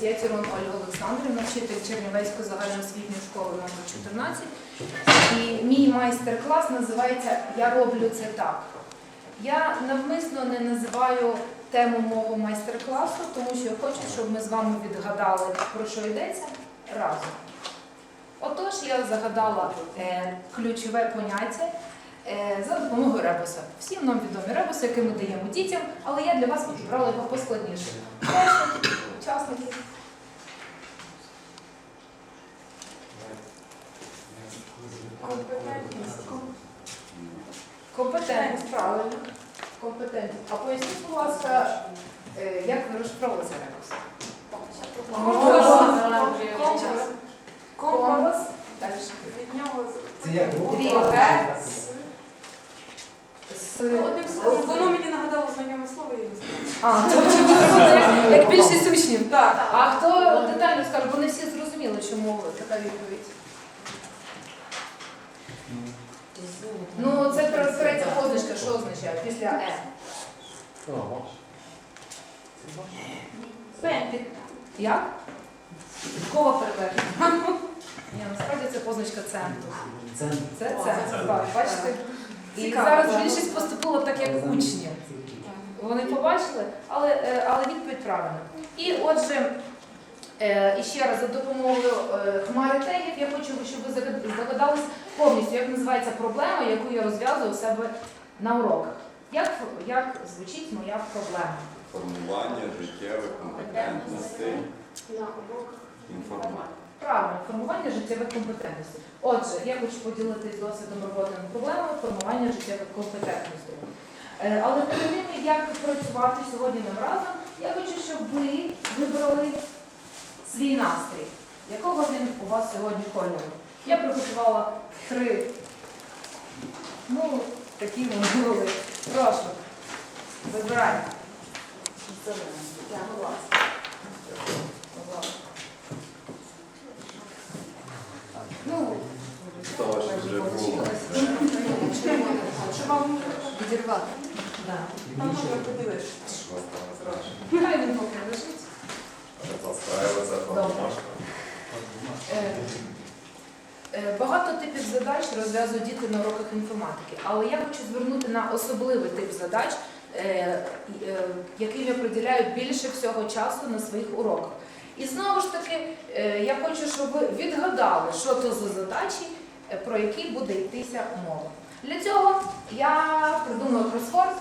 Я Тірон Ольга Олександрівна, вчитель Чернівецької загальноосвітньої школи номер 14. І мій майстер-клас називається Я роблю це так. Я навмисно не називаю тему мого майстер-класу, тому що я хочу, щоб ми з вами відгадали, про що йдеться разом. Отож, я загадала е, ключове поняття е, за допомогою ребуса. Всім нам відомі ребуси, які ми даємо дітям, але я для вас підібрала його поскладніше. Прошу, учасники. Компетентність, правильно. Компетентність. А поясніть, будь ласка, е, як ви розшифровували цей ребус? Компас. Далі. Це як Стрілка. З- Одним словом, воно мені нагадало знайоме слово, я не знаю. А, як більшість учнів. Так. А хто детально скаже, бо не всі зрозуміли, чому така відповідь. Ну, це тре- третя позначка, що означає після Е. Пен. Як? Кого перевернення? Ні, насправді це позначка центру. Це Це центр. Бачите? І зараз більшість поступила так, як учні. Вони побачили, але, е, але відповідь правильна. І отже, е, і ще раз за допомогою е, хмари тегів я хочу, щоб ви здогадались повністю, як називається проблема, яку я розв'язую у себе на уроках. Як, як звучить моя проблема? Формування життєвих компетентностей інформації. Правильно, формування життєвих компетентностей. Отже, я хочу поділитись досвідом роботи над проблемами формування життєвих компетентностей. Е, Але перед тим, як працювати сьогодні нам разом, я хочу, щоб ви вибрали свій настрій. Якого він у вас сьогодні кольору? Я приготувала три. Ну, такі вони були. Прошу. Ласка. Ну, вже було. Вам Відірвати. Там. Хай він поки лежить. Добре. Е, е, Багато типів задач розв'язують діти на уроках інформатики, але я хочу звернути на особливий тип задач, е, е, яким я приділяю більше всього часу на своїх уроках. І знову ж таки, е, я хочу, щоб ви відгадали, що то за задачі, е, про які буде йтися мова. Для цього я придумала кросворд,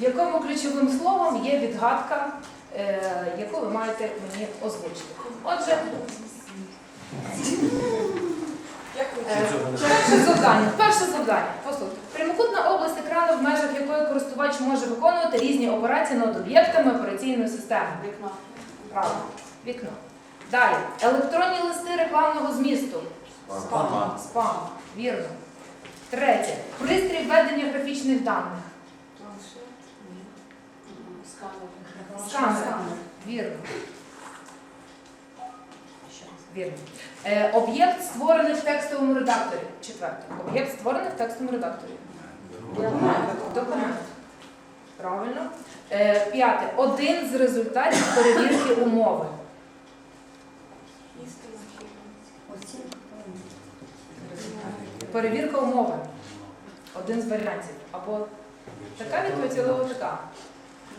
в якому ключовим словом є відгадка, е, яку ви маєте мені озвучити. Отже, Е, Перше завдання. Перше завдання. Послухайте. Прямокутна область екрану, в межах якої користувач може виконувати різні операції над об'єктами операційної системи. вікна? Правильно. Вікно. Далі. Електронні листи рекламного змісту. Спам. Спам. Вірно. Третє. Пристрій введення графічних даних. Сканер. Вірно. Вірно. Е, об'єкт створений в текстовому редакторі. Четверте. Об'єкт створений в текстовому редакторі. Документ. Правильно. Е, п'яте. Один з результатів перевірки умови. Перевірка умови. Один з варіантів. Або така відповідь, або така.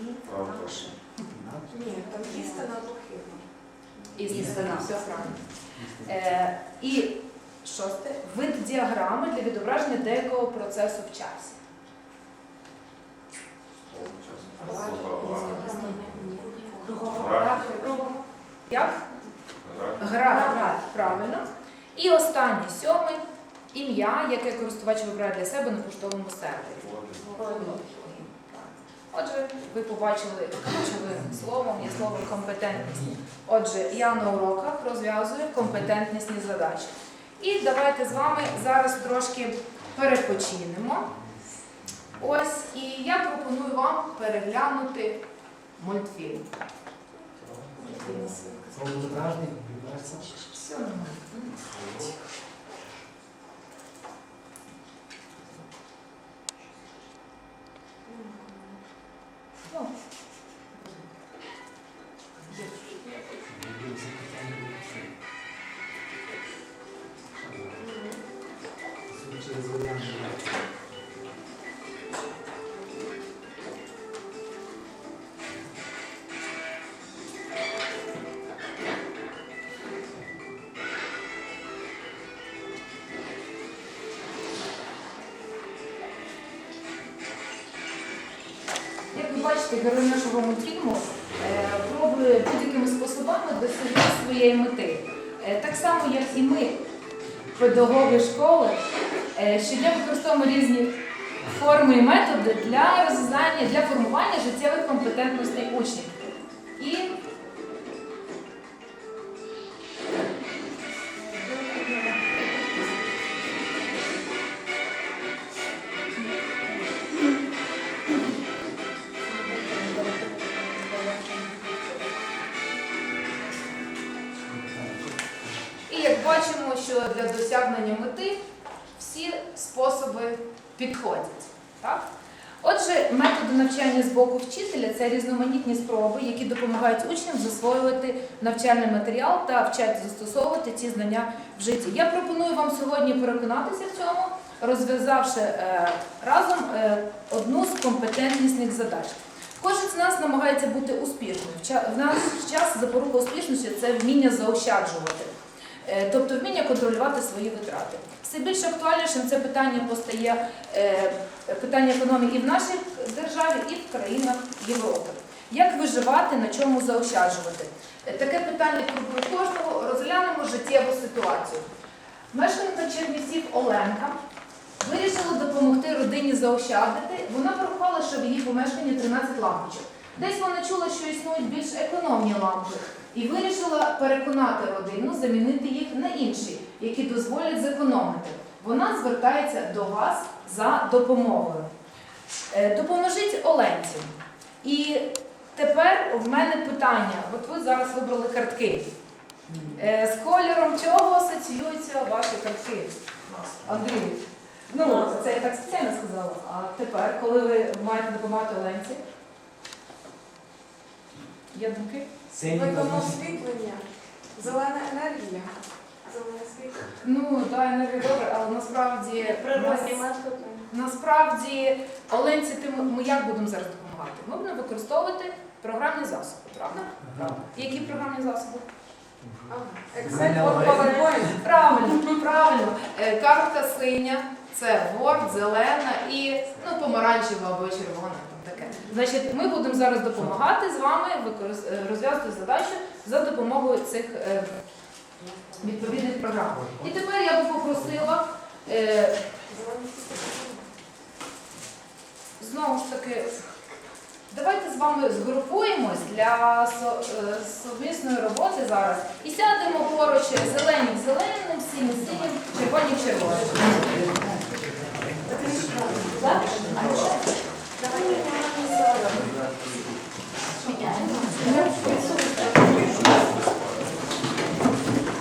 Ні, там істина двохірна. Істина. Все правильно. Е, і шосте. Вид діаграми для відображення деякого процесу в часі. Як? Гра. Правильно. І останнє сьомий. Ім'я, яке користувач вибирає для себе на поштовому сервері. Отже, ви побачили ключовим словом є слово компетентність. Отже, я на уроках розв'язую компетентнісні задачі. І давайте з вами зараз трошки перепочинемо. Ось, і я пропоную вам переглянути мультфільм. Все нормально. Ну, бачите, герой нашого мультфільму е, пробує будь-якими способами досягти своєї мети. Е, Так само, як і ми, педагоги школи, е, щодня використовуємо різні форми і методи для розв'язання, для формування життєвих компетентностей учнів. І що для досягнення мети всі способи підходять. Так? Отже, методи навчання з боку вчителя це різноманітні спроби, які допомагають учням засвоювати навчальний матеріал та вчать застосовувати ці знання в житті. Я пропоную вам сьогодні переконатися в цьому, розв'язавши е, разом е, одну з компетентнісних задач. Кожен з нас намагається бути успішним. В наш час запорука успішності це вміння заощаджувати. Е, тобто вміння контролювати свої витрати. Все більш актуальнішим це питання постає е, питання економіки в нашій державі і в країнах Європи. Як виживати, на чому заощаджувати? Е, Таке питання турбує кожного. Розглянемо життєву ситуацію. Мешканка Чернівців Оленка вирішила допомогти родині заощадити. Вона порахувала, що в її помешканні 13 лампочок. Десь вона чула, що існують більш економні лампи, і вирішила переконати родину замінити їх на інші, які дозволять зекономити. Вона звертається до вас за допомогою. Е, Допоможіть Оленці. І тепер в мене питання. От ви зараз вибрали картки. Е, З кольором чого асоціюються ваші картки? Андрій. Ну, це я так спеціально сказала. А тепер, коли ви маєте допомагати Оленці, є думки? Возможно. освітлення. Зелена енергія. Зелене світло. Ну, так, енергія добре, але насправді Природні нас- методи. насправді Оленці, ти ми, ми як будемо зараз допомагати? Ми будемо використовувати програмні засоби, правда? Ага. Які програмні засоби? Excel. PowerPoint. Правильно, правильно. Е, Картка синя, це Word, зелена і ну, помаранчева або червона. Значить, ми будемо зараз допомагати з вами е, розв'язати задачу за допомогою цих е, відповідних програм. І тепер я би попросила е, знову ж таки. Давайте з вами згрупуємось для совмісної роботи зараз і сядемо поруч зелені зеленим, сині синім, червоні червоним.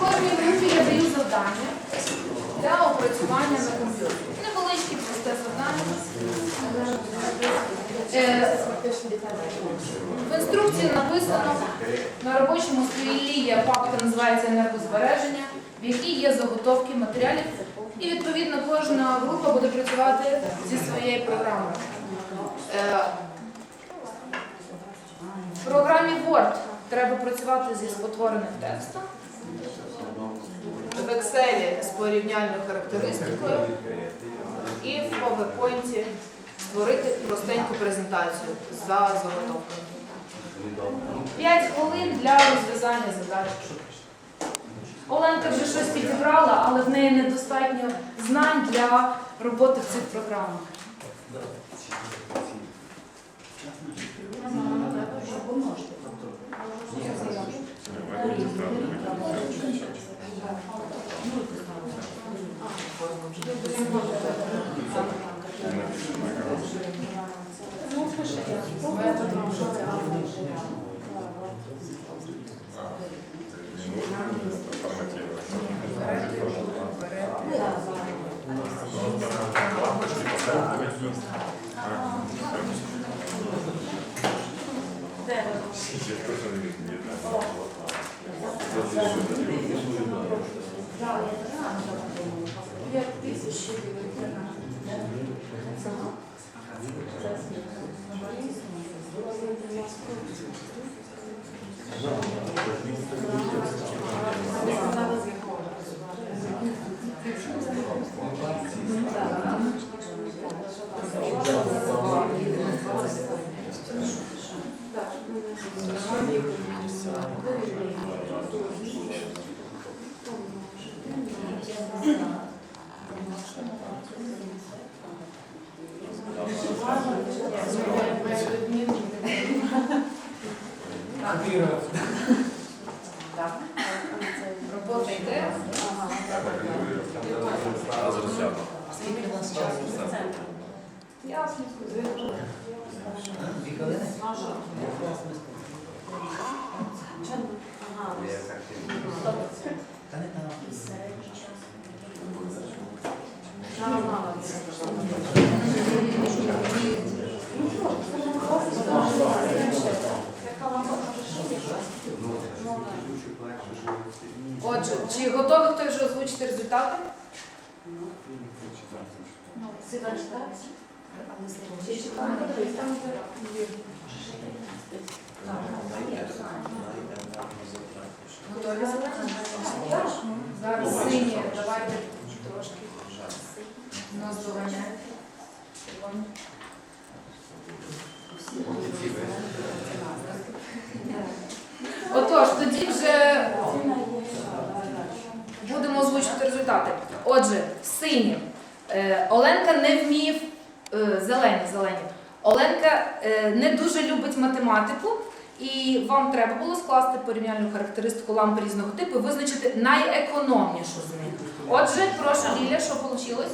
Кожній групі я даю завдання для опрацювання на комп'ютері. Невеличке просте завдання. Е, В інструкції написано на робочому столі є папка, називається енергозбереження, в якій є заготовки матеріалів, і відповідно кожна група буде працювати зі своєю програмою. В програмі Word треба працювати зі спотвореним текстом. В Excel з порівняльною характеристикою і в PowerPoint створити простеньку презентацію за заготовками. 5 хвилин для розв'язання задач. Оленка вже щось підібрала, але в неї недостатньо знань для роботи в цих програмах. Методом, що ви Ясно. Отже, чи готовий хтось вже озвучити результати? Чи чекаємо? Готові? Зараз сині, давайте трошки нас доганяють. Червоні. Отож, тоді вже будемо озвучувати результати. Отже, сині. Е, Оленка не вмів, е, зелені, зелені. Оленка е, не дуже любить математику, і вам треба було скласти порівняльну характеристику лампи різного типу і визначити найекономнішу з них. Отже, прошу Ліля, що вийшло?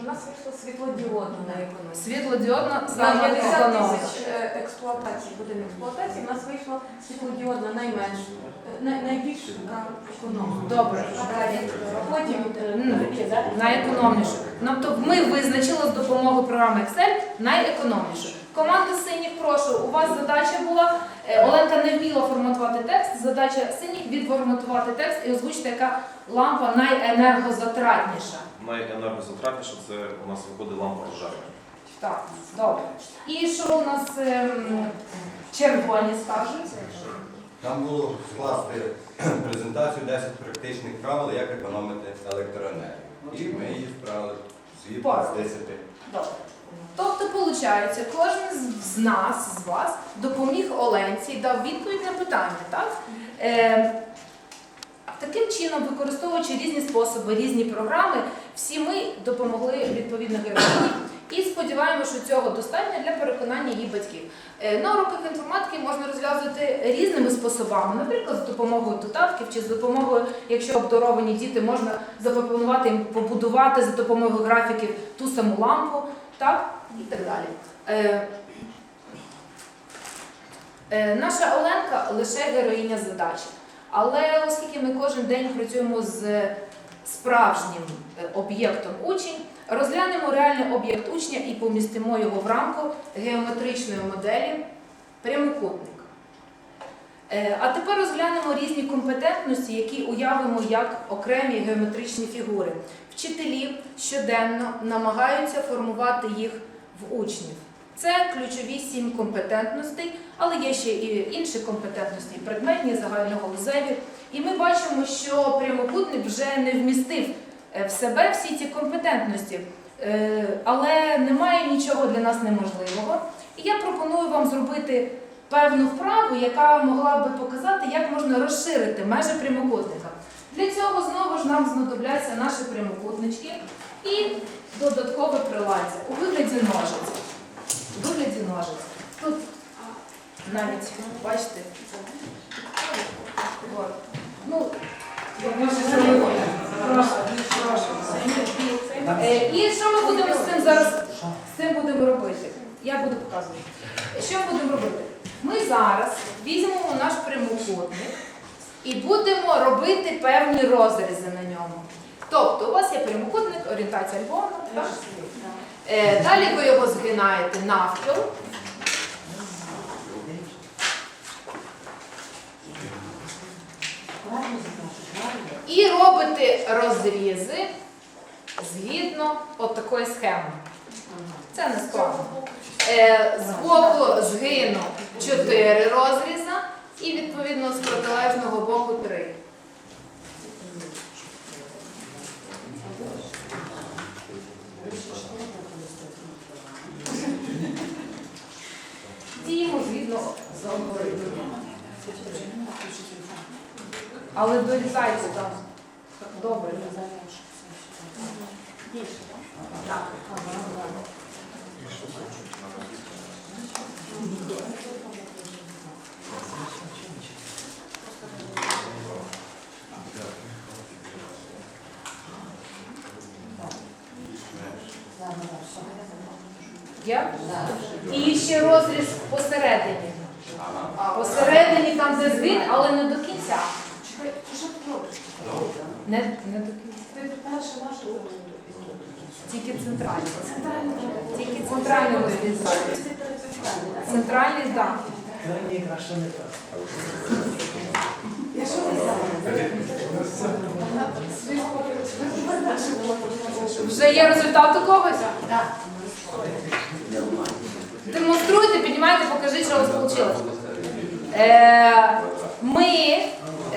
У нас вийшло світлодіодно на економіці. Світлодіодна На 50 тисяч е, експлуатацій, годин експлуатації, у нас вийшло світлодіодна найменш, е, най- найбільш така економна. Добре. Потім е, М, Найекономнішу. Тобто ми визначили з допомогою програми Excel найекономнішу. Команда синіх, прошу, у вас задача була. Е, Оленка не вміла форматувати текст. Задача синіх відформатувати текст і озвучити, яка лампа найенергозатратніша. Найенергозатратніше це у нас виходить лампа пожежна. Так, добре. І що у нас ем, червоні скажуть? Там було скласти презентацію 10 практичних правил, як економити електроенергію. І ми її справили згідно з 10. Добре. Тобто, виходить, кожен з- нас, з вас, допоміг Оленці дав відповідь на питання, так? Е, таким чином, використовуючи різні способи, різні програми, всі ми допомогли відповідно героїні і сподіваємося, що цього достатньо для переконання її батьків. Е, на уроках інформатики можна розв'язувати різними способами, наприклад, з допомогою додатків чи з допомогою, якщо обдаровані діти, можна запропонувати їм побудувати за допомогою графіків ту саму лампу, так і так далі. Е, е, наша Оленка лише героїня задачі. Але оскільки ми кожен день працюємо з справжнім е, об'єктом учень, розглянемо реальний об'єкт учня і помістимо його в рамку геометричної моделі прямокутник. Е, А тепер розглянемо різні компетентності, які уявимо як окремі геометричні фігури. Вчителі щоденно намагаються формувати їх в учнів. Це ключові сім компетентностей, але є ще і інші компетентності, предметні, загальногалузеві. І ми бачимо, що прямокутник вже не вмістив е, в себе всі ці компетентності. Е, Але немає нічого для нас неможливого. І я пропоную вам зробити певну вправу, яка могла би показати, як можна розширити межі прямокутника. Для цього знову ж нам знадобляться наші прямокутнички і додаткове приладдя у вигляді ножиць. У вигляді ножиць. Тут навіть, бачите, от. ну, Е, І що ми будемо з цим зараз з цим будемо робити? Я буду показувати. Що ми будемо робити? Ми зараз візьмемо наш прямокутник і будемо робити певні розрізи на ньому. Тобто, у вас є прямокутник, орієнтація Львова, так? Е, Далі ви його згинаєте навпіл. І робите розрізи згідно от такої схеми. Це не складно. Е, З боку згину 4 розріза і відповідно з протилежного боку 3. Але долітайте там. Добре, не займеш. Більше, так? Я? І ще розріз посередині. Посередині там де звід, але не до кінця. Не, не до кінця. Ти перше наше Тільки центральне. Тільки центральний розріз. Центральний, так. Так. Я що не? Вже є результат у когось? Демонструйте, піднімайте, покажіть, що у вас вийшло. Е, ми,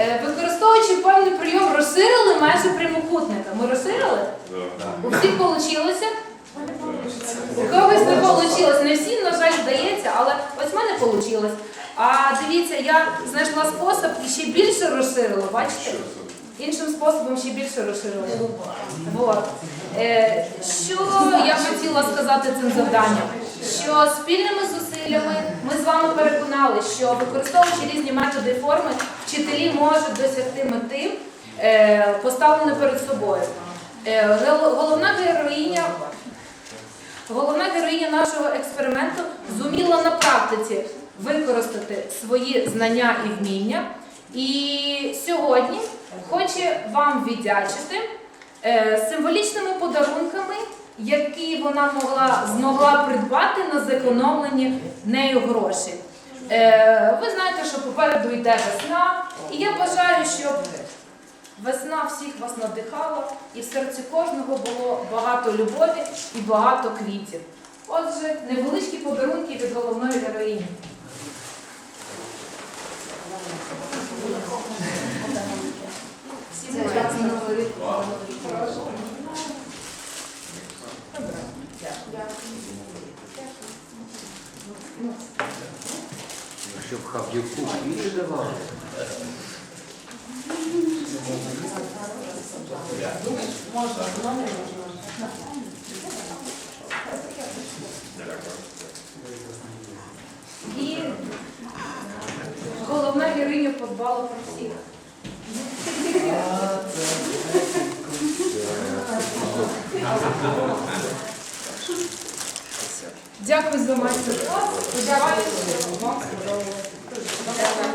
використовуючи певний прийом, розширили межі прямокутника. Ми розширили? У всіх вийшло? У когось не вийшло. Не всім, на жаль, здається, але ось в мене вийшло. А дивіться, я знайшла спосіб і ще більше розширила, бачите? Іншим способом ще більше розширила. Вот. Е, що я хотіла сказати цим завданням? Що спільними зусиллями ми з вами переконали, що використовуючи різні методи і форми, вчителі можуть досягти мети, е, поставленої перед собою. Е, головна героїня Головна героїня нашого експерименту зуміла на практиці використати свої знання і вміння. І сьогодні хоче вам віддячити е, символічними подарунками, які вона могла, змогла придбати на зекономлені нею гроші. Е, ви знаєте, що попереду йде весна, і я бажаю, щоб Весна всіх вас надихала, і в серці кожного було багато любові і багато квітів. Отже, невеличкі подарунки від головної героїні. Всім року. Щоб хавдівку квіти давали. І головна героїня подбала про всіх. Дякую за майстер-клас. Дякую вам.